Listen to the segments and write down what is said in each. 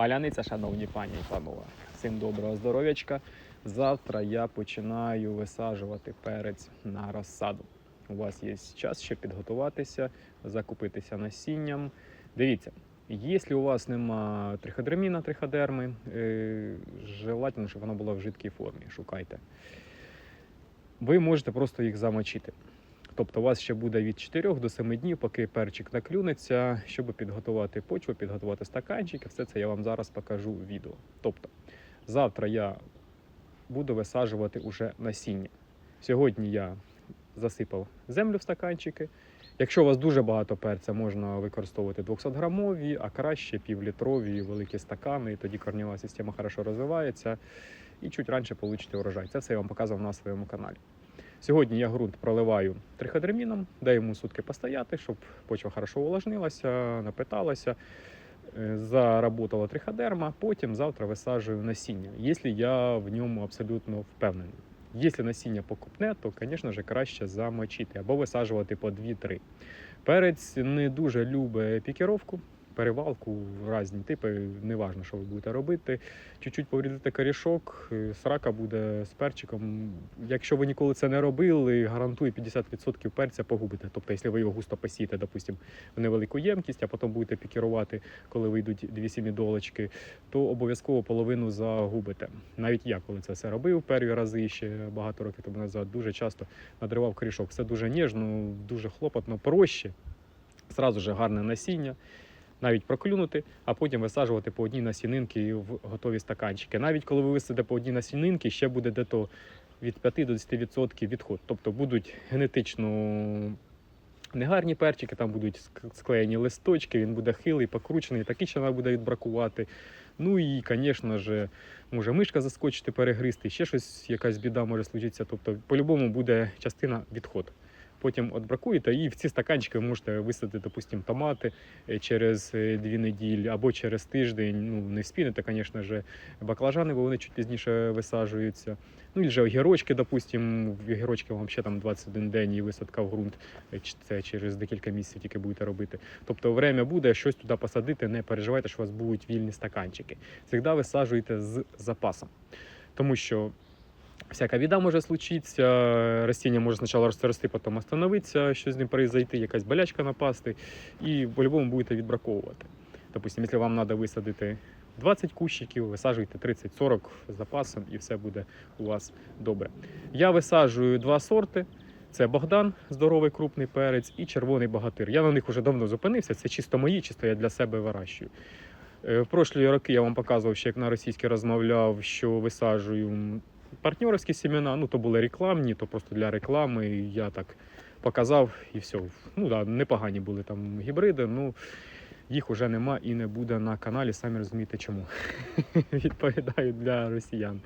Паляниця, шановні пані і панове. Всім доброго здоров'ячка. Завтра я починаю висаджувати перець на розсаду. У вас є час ще підготуватися, закупитися насінням. Дивіться, якщо у вас нема триходерміна, триходерми, е, желательно, щоб воно було в жидкій формі. Шукайте. Ви можете просто їх замочити. Тобто у вас ще буде від 4 до 7 днів, поки перчик наклюнеться, щоб підготувати почву, підготувати стаканчики. Все це я вам зараз покажу в відео. Тобто, завтра я буду висаджувати уже насіння. Сьогодні я засипав землю в стаканчики. Якщо у вас дуже багато перця, можна використовувати 200-грамові, а краще півлітрові великі стакани. І тоді корнєва система хорошо розвивається і чуть раніше получите урожай. Це все я вам показував на своєму каналі. Сьогодні я ґрунт проливаю триходерміном, даю йому сутки постояти, щоб почва хорошо увлажнилася, напиталася, е, заработала триходерма. Потім завтра висаджую насіння, якщо я в ньому абсолютно впевнений. Якщо насіння покупне, то, звісно ж, краще замочити або висаджувати по 2-3. Перець не дуже любить пікіровку, перевалку, різні типи, неважно, що ви будете робити. Чуть-чуть поврідити корішок, е, срака буде з перчиком. Якщо ви ніколи це не робили, гарантую 50% перця погубите. Тобто, якщо ви його густо посієте, допустим, в невелику ємкість, а потім будете пікірувати, коли вийдуть дві сімідолочки, то обов'язково половину загубите. Навіть я, коли це все робив перші рази ще багато років тому назад, дуже часто надривав корішок. Все дуже ніжно, дуже хлопотно, проще. Зразу же гарне насіння навіть проклюнути, а потім висаджувати по одній насінинки в готові стаканчики. Навіть коли ви висадите по одній насінинки, ще буде дето від 5 до 10% відход. Тобто будуть генетично негарні перчики, там будуть склеєні листочки, він буде хилий, покручений, такий ще буде відбракувати. Ну і, звісно ж, може мишка заскочити, перегризти, ще щось, якась біда може случитися. Тобто, по-любому буде частина відход. Потім отбракуєте, і в ці стаканчики ви можете висадити, допустим, томати е, через е, дві неділі або через тиждень. Ну, не спіните, звісно ж, баклажани, бо вони чуть пізніше висаджуються. Ну, і вже огірочки, допустим, огірочки вам ще там 21 день і висадка в ґрунт. Е, Це через декілька місяців тільки будете робити. Тобто, время буде щось туди посадити, не переживайте, що у вас будуть вільні стаканчики. Завжди висаджуйте з запасом. Тому що всяка біда може случитися, растіння може спочатку розрости, потім остановитися, що з ним произойти, якась болячка напасти, і по-любому будете відбраковувати. Допустим, якщо вам треба висадити 20 кущиків, висаджуйте 30-40 з запасом, і все буде у вас добре. Я висаджую два сорти. Це Богдан, здоровий крупний перець, і червоний богатир. Я на них вже давно зупинився. Це чисто мої, чисто я для себе вирощую. Е, В прошлі роки я вам показував, що як на російській розмовляв, що висаджую партнерські сімена. Ну то були рекламні, то просто для реклами. Я так показав і все. Ну да, непогані були там гібриди. Ну їх уже нема і не буде на каналі. Самі розумієте чому. Відповідаю для росіян.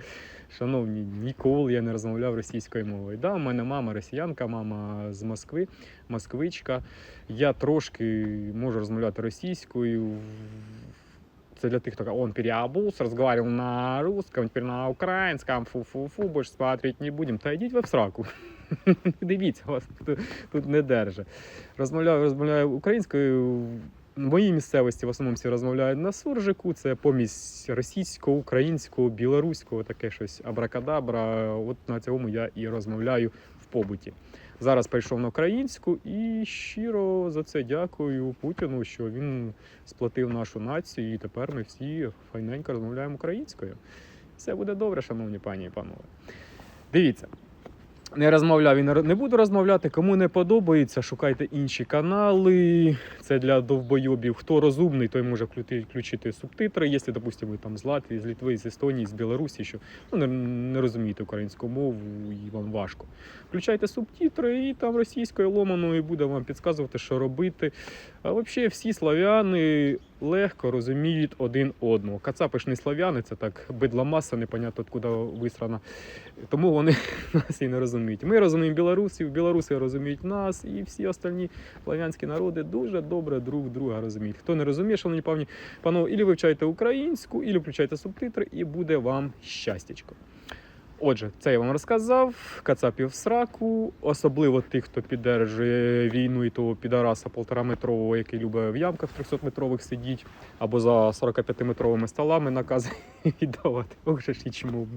Шановні, ніколи я не розмовляв російською мовою. Да, у мене мама росіянка, мама з Москви, москвичка. Я трошки можу розмовляти російською. Це для тих, хто он переобулся, разговаривал на русском, теперь на українському, фу-фу-фу, больше смотреть не будемо. Та йдіть ви в сраку. Дивіться, вас тут, тут не держи. Розмовляю, розмовляю українською. В моїй місцевості в основному всі розмовляють на суржику. Це помість російського, українського, білоруського, таке щось абракадабра. От на цьому я і розмовляю в побуті. Зараз перейшов на українську і щиро за це дякую Путіну, що він сплатив нашу націю, і тепер ми всі файненько розмовляємо українською. Все буде добре, шановні пані і панове. Дивіться. Не розмовляв і не буду розмовляти. Кому не подобається, шукайте інші канали. Це для довбойобів. Хто розумний, той може включити, субтитри. Якщо, допустимо, ви там з Латвії, з Літви, з Естонії, з Білорусі, що ну, не, не розумієте українську мову і вам важко. Включайте субтитри і там російською ломаною буде вам підказувати, що робити. А взагалі всі славяни легко розуміють один одного. Кацапи ж не славяни, це так бидла маса, непонятно откуда висрана. Тому вони нас і не розуміють. Ми розуміємо білорусів, білоруси розуміють нас, і всі остальні славянські народи дуже добре друг друга розуміють. Хто не розуміє, шановні пані, панове, ілі вивчайте українську, ілі включайте субтитри, і буде вам щастячко. Отже, це я вам розказав. Кацапів сраку, особливо тих, хто піддержує війну і того підараса полтораметрового, який любить в ямках 300-метрових сидіть, або за 45-метровими столами накази віддавати. Ох, же ж і чому.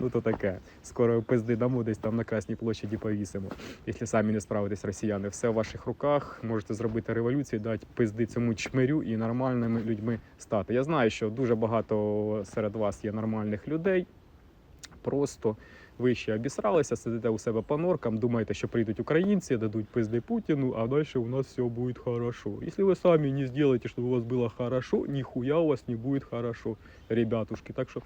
Ну то таке. Скоро пизди дамо десь там на Красній площаді повісимо. Якщо самі не справитесь, росіяни, все в ваших руках. Можете зробити революцію, дати пизди цьому чмирю і нормальними людьми стати. Я знаю, що дуже багато серед вас є нормальних людей. Просто ви ще обісралися, сидите у себе по норкам, думаєте, що прийдуть українці, дадуть пизди Путіну, а далі у нас все буде хорошо. Якщо ви самі не зробите, щоб у вас було хорошо, ніхуя у вас не буде хорошо, ребятушки. Так що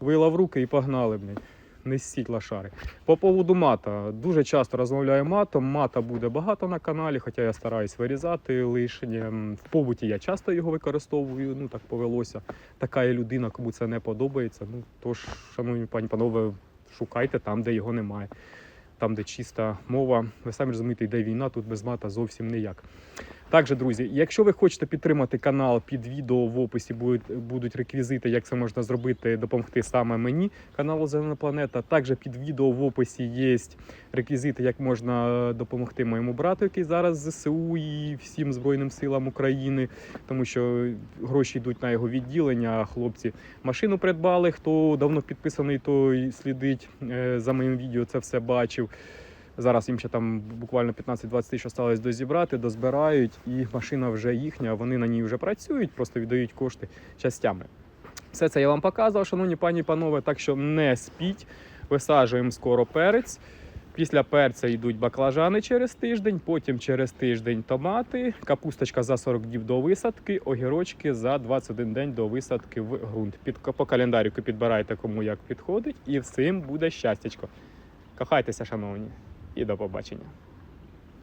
вила в руки і погнали, блядь. Несіть лошари. По поводу мата. Дуже часто розмовляю матом. Мата буде багато на каналі, хоча я стараюсь вирізати лишнє. В побуті я часто його використовую. Ну так повелося. Така є людина, кому це не подобається. Ну тож, шановні пані панове, шукайте там, де його немає. Там, де чиста мова. Ви самі розумієте, йде війна, тут без мата зовсім ніяк. Також, друзі, якщо ви хочете підтримати канал під відео в описі будуть, реквізити, як це можна зробити, допомогти саме мені, каналу Зелена Планета. Також під відео в описі є реквізити, як можна допомогти моєму брату, який зараз ЗСУ і всім Збройним силам України, тому що гроші йдуть на його відділення. Хлопці машину придбали. Хто давно підписаний, той слідить е, за моїм відео, це все бачив. Зараз їм ще там буквально 15-20 тисяч осталось дозібрати, дозбирають, і машина вже їхня, вони на ній вже працюють, просто віддають кошти частями. Все це я вам показував, шановні пані і панове, так що не спіть, висаджуємо скоро перець. Після перця йдуть баклажани через тиждень, потім через тиждень томати, капусточка за 40 днів до висадки, огірочки за 21 день до висадки в ґрунт. Під, по календаріку підбирайте кому як підходить, і всім буде щастячко. Кохайтеся, шановні, і до побачення.